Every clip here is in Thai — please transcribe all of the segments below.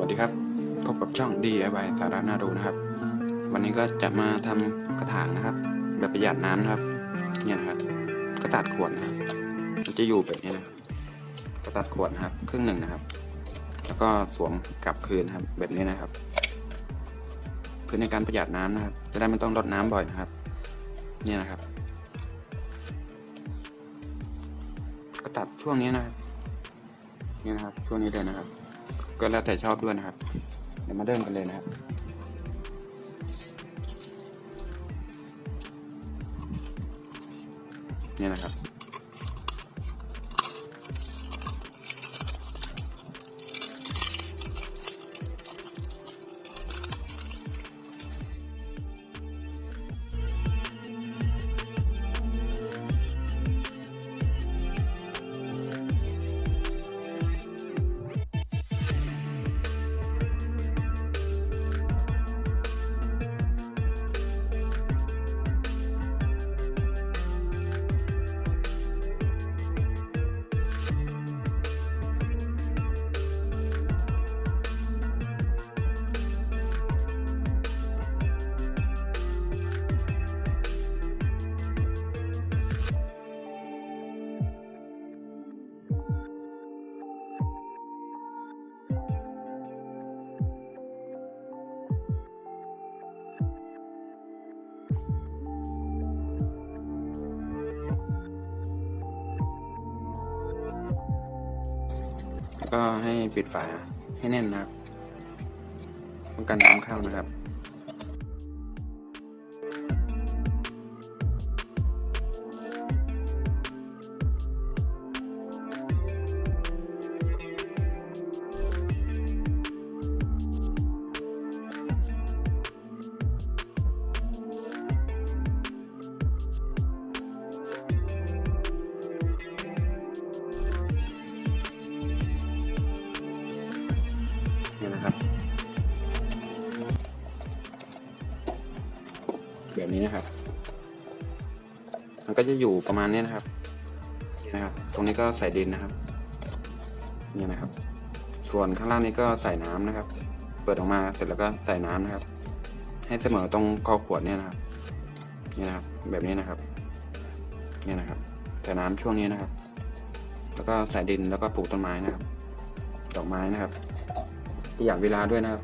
วัสดีครับ พบกับช่อง DIY สาระน่ารู้นะครับ วันนี้ก็จะมาทำกระถางนะครับ แบบประหยัดน้ำนะครับ เนี่ยนะครับกระตัดขวดนะครับมันจะอยู่แบบนี้นะครับกระตัดขวดนะครับ ครึ่งหนึ่งนะครับ แล้วก็สวมกลับคืนครับ แบบนี้นะครับ เพื่อในการประหยัดน้ำนะครับ จะได้ไม่ต้องรดน้ำบ่อยนะครับ เนี่ยนะครับ กระตัดช่วงนี้นะครับนี่นะครับช่วงนี้เลยนะครับ ก็แล้วแต่ชอบด้วยนะครับ เดี๋ยวมาเริ่มกันเลยนะครับนี่นะครับ ก็ให้ปิดฝาให้แน่นนะครับป้องกันน้ำเข้านะครับ ก็จะอยู่ประมาณนี้นะครับนะครับ ตรงนี้ก็ใส่ดินนะครับเนี่ยนะครับ ส่วนข้างล่างนี้ก็ใส่น้ำนะครับ เปิดออกมาเสร็จแล้วก็ใส่น้ำนะครับ ให้เสมอตรงคอขวดเนี่ยนะครับนี่นะครับ แบบนี้นะครับเนี่ยนะครับใส่น้ำช่วงนี้นะครับ แล้วก็ใส่ดินแล้วก็ปลูกต้นไม้นะครับ ดอกไม้นะครับประหยัดเวลาด้วยนะครับ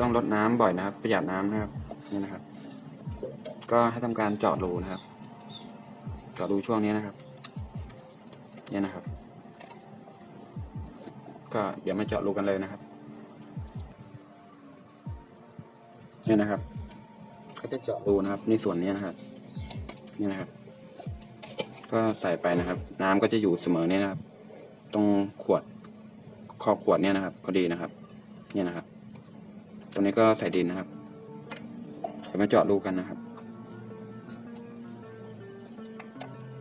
ต้องรดน้ำบ่อยนะครับ ประหยัดน้ำนะครับนี่นะครับ ก็ให้ทำการเจาะรูนะครับ เจาะรูช่วงนี้นะครับ เนี่ยนะครับ ก็เดี๋ยวมาเจาะรูกันเลยนะครับ เนี่ยนะครับก็จะเจาะรูนะครับ ในส่วนนี้นะครับ นี่นะครับ ก็ใส่ไปนะครับ น้ำก็จะอยู่เสมอเนี่ยนะครับ ตรงขวดขอบขวดเนี่ยนะครับพอดีนะครับ เนี่ยนะครับ ตรงนี้ก็ใส่ดินนะครับเดี๋ยวมาเจาะรูกันนะครับ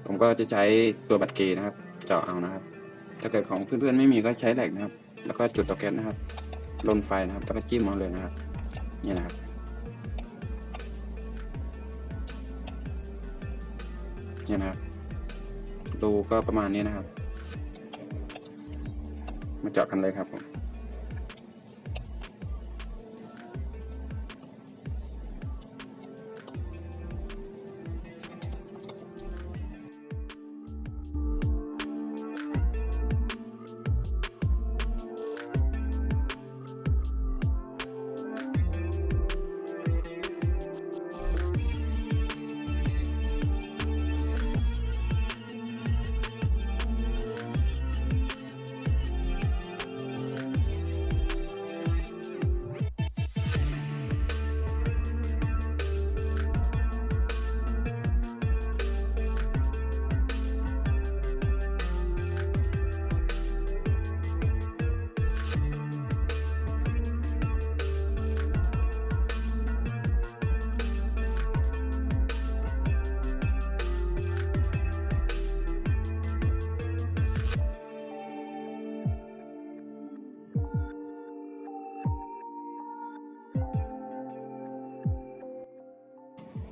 ผมก็จะใช้ตัวบัตรเกย์นะครับ เจาะเอานะครับ ถ้าเกิดของเพื่อนๆไม่มีก็ใช้เหลกนะครับ แล้วก็จุดตาแก๊สนะครับลนไฟนะครับ แล้วก็จิ้มเอาเลยนะครับเนี่ยนะครับเนี่ยนะครับรูก็ประมาณนี้นะครับ มาเจาะกันเลยครับผม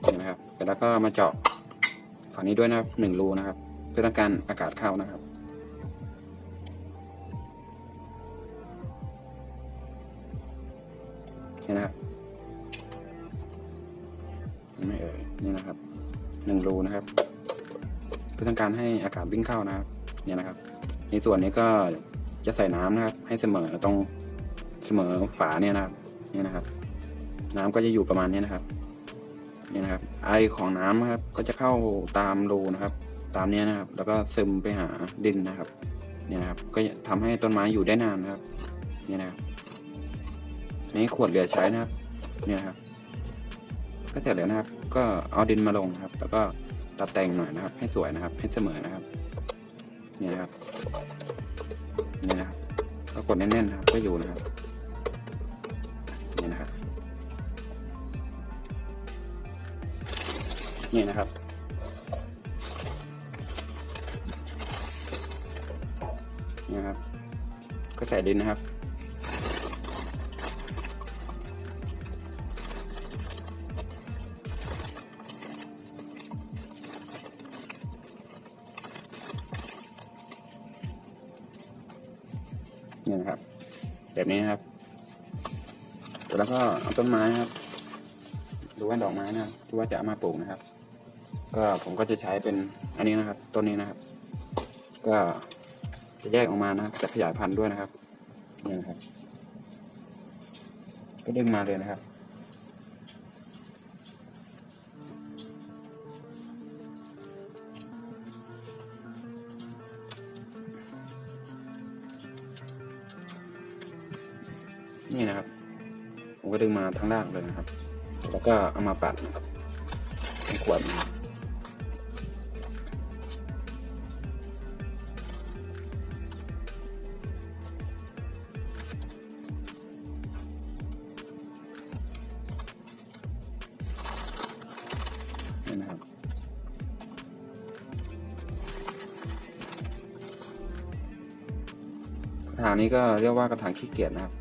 นี่นะครับเสร็จแล้วก็มาเจาะฝั่งนี้ด้วยนะครับหนึ่งรูนะครับ เพื่อต้องการอากาศเข้านะครับเห็นนะครับไม่เอ่ยนี่นะครับหนึ่งรูนะครับ เพื่อต้องการให้อากาศวิ่งเข้านะครับเนี่ยนะครับ ในส่วนนี้ก็จะใส่น้ำนะครับ ให้เสมอตรงเสมอฝาเนี่ยนะครับ เนี่ยนะครับ น้ำก็จะอยู่ประมาณนี้นะครับ เนี่ยนะครับไอของน้ำนะครับก็จะเข้าตามรูนะครับ ตามนี้นะครับ แล้วก็ซึมไปหาดินนะครับ เนี่ยนะครับก็จะทำให้ต้นไม้อยู่ได้นานนะครับ เนี่ยนะครับนี้ขวดเหลือใช้นะครับ เนี่ยนะครับ ก็เสร็จแล้วนะครับ ก็เอาดินมาลงนะครับ แล้วก็ตัดแต่งหน่อยนะครับ ให้สวยนะครับ ให้เสมอนะครับ เนี่ยนะครับ เนี่ยนะครับก็กดแน่นๆนะครับ ก็อยู่นะครับ นี่นะครับ นี่ครับ ก็ใส่ดินนะครับ นี่นะครับ แบบนี้นะครับ แล้วก็เอาต้นไม้ครับหรือว่าดอกไม้นะที่ว่าจะเอามาปลูกนะครับ ก็ผมก็จะใช้เป็นอันนี้นะครับต้นนี้นะครับ ก็จะแยกออกมานะจะขยายพันธุ์ด้วยนะครับนี่นะครับ ก็ดึงมาเลยนะครับนี่นะครับ ผมก็ดึงมาทั้งรากเลยนะครับ แล้วก็เอามาปัดนะครับขวดนะครับ นี่นะครับกระถางนี้ก็เรียกว่ากระถางขี้เกียจนะครับ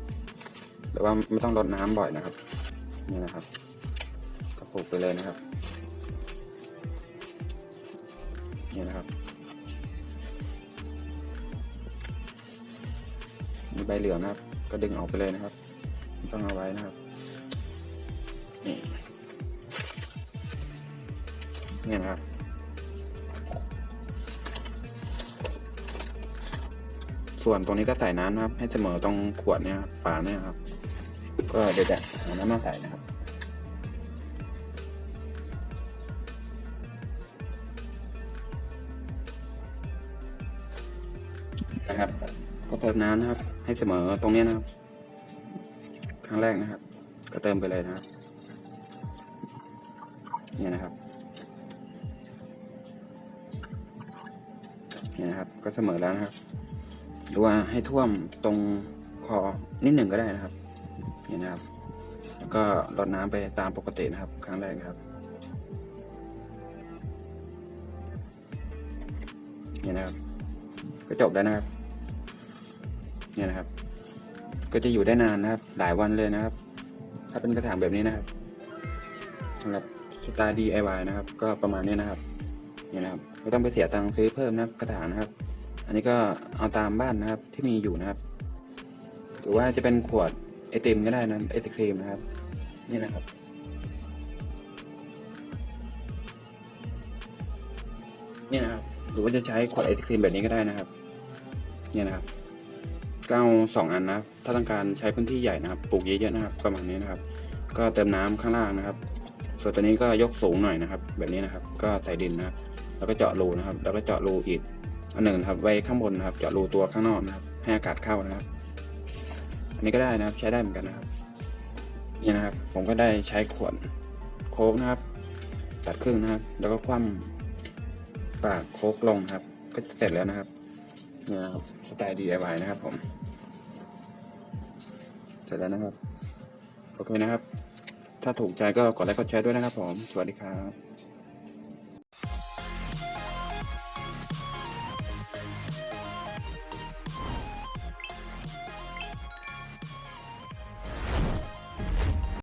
แต่ว่าไม่ต้องรดน้ำบ่อยนะครับ นี่นะครับก็ปลูกไปเลยนะครับ นี่นะครับ มีใบเหลืองนะครับ ก็ดึงออกไปเลยนะครับ ไม่ต้องเอาไว้นะครับ นี่ นี่นะครับส่วนตรงนี้ก็ใส่น้ำนะครับ ให้เสมอตรงขวดเนี่ยครับฝาเนี่ยครับ ก็เดี๋ยวจะหาน้ำมาใส่นะครับ นะครับ ก็เติมน้ำนะครับ ให้เสมอตรงนี้นะครับ ครั้งแรกนะครับ ก็เติมไปเลยนะครับ เนี่ยนะครับ นี่นะครับ ก็เสมอแล้วนะครับ หรือว่าให้ท่วมตรงคอนิดหนึ่งก็ได้นะครับนี่นะครับ แล้วก็รดน้ำไปตามปกตินะครับ ครั้งแรกนะครับนี่นะครับ ก็จบแล้วนะครับเนี่ยนะครับ ก็จะอยู่ได้นานนะครับ หลายวันเลยนะครับ ถ้าเป็นกระถางแบบนี้นะครับสำหรับสไตล์ DIY นะครับ ก็ประมาณนี้นะครับ เนี่ยนะครับไม่ต้องไปเสียตังค์ซื้อเพิ่มนะครับกระถางนะครับ อันนี้ก็เอาตามบ้านนะครับที่มีอยู่นะครับ หรือว่าจะเป็นขวดไอติมก็ได้นะไอศครีมนะครับ นี่นะครับนี่นะครับหรือว่าจะใช้ขวดไอศครีมแบบนี้ก็ได้นะครับ เนี่ยนะครับเก็เอาสองอันนะครับ ถ้าต้องการใช้พื้นที่ใหญ่นะครับ ปลูกเยอะๆนะครับ ประมาณนี้นะครับ ก็เติมน้ำข้างล่างนะครับ ส่วนตัวนี้ก็ยกสูงหน่อยนะครับ แบบนี้นะครับ ก็ใส่ดินนะครับ แล้วก็เจาะรูนะครับ แล้วก็เจาะรูอีกอันหนึ่งครับไว้ข้างบนนะครับ เจาะรูตัวข้างนอกนะครับ ให้อากาศเข้านะครับ อันนี้ก็ได้นะครับใช้ได้เหมือนกันนะครับ นี่นะครับ ผมก็ได้ใช้ขวดโค้กนะครับ ตัดครึ่งนะครับ แล้วก็คว่ำปากโค้กลงครับ ก็เสร็จแล้วนะครับนี่นะครับสไตล์ DIY นะครับผม เสร็จแล้วนะครับโอเคนะครับ ถ้าถูกใจก็กดไลค์กดแชร์ด้วยนะครับผม สวัสดีครับ